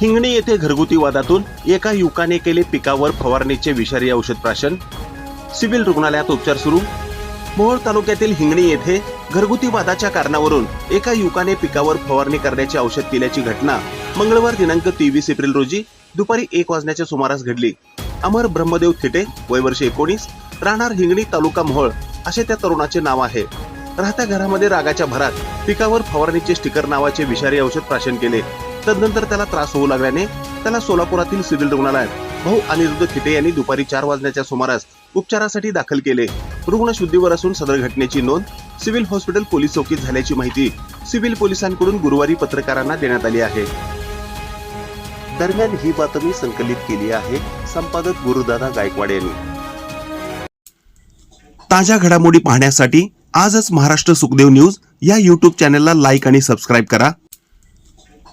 हिंगणी येथे घरगुती वादातून एका युवकाने केले पिकावर फवारणीचे विषारी औषध प्राशन. सिव्हिल रुग्णालयात उपचार सुरू. मोहोळ तालुक्यातील हिंगणी येथे घरगुती वादाच्या कारणावरून एका युवकाने पिकावर फवारणी करण्याचे औषध केल्याची घटना मंगळवार दिनांक तेवीस एप्रिल रोजी दुपारी एक वाजण्याच्या सुमारास घडली. अमर ब्रह्मदेव थिटे वय वर्ष एकोणीस राहणार हिंगणी तालुका मोहोळ असे त्या तरुणाचे नाव आहे. राहत्या घरामध्ये रागाच्या भरात पिकावर फवारणीचे स्टिकर नावाचे विषारी औषध प्राशन केले. तदनंतर त्याला त्रास होऊ लागल्याने त्याला सोलापुरातील सिव्हिल रुग्णालयात भाऊ अनिरुद्ध खिटे यांनी दुपारी चार वाजण्याच्या सुमारास उपचारासाठी दाखल केले. रुग्ण शुद्धीवर असून सदर घटनेची नोंद सिव्हिल हॉस्पिटल पोलीस चौकीत झाल्याची माहिती सिव्हिल पोलिसांकडून गुरुवारी पत्रकारांना देण्यात आली आहे. दरम्यान ही बातमी संकलित केली आहे संपादक गुरुदादा गायकवाड यांनी. ताज्या घडामोडी पाहण्यासाठी आजच महाराष्ट्र सुखदेव न्यूज या युट्यूब चॅनलला लाईक आणि सबस्क्राईब करा.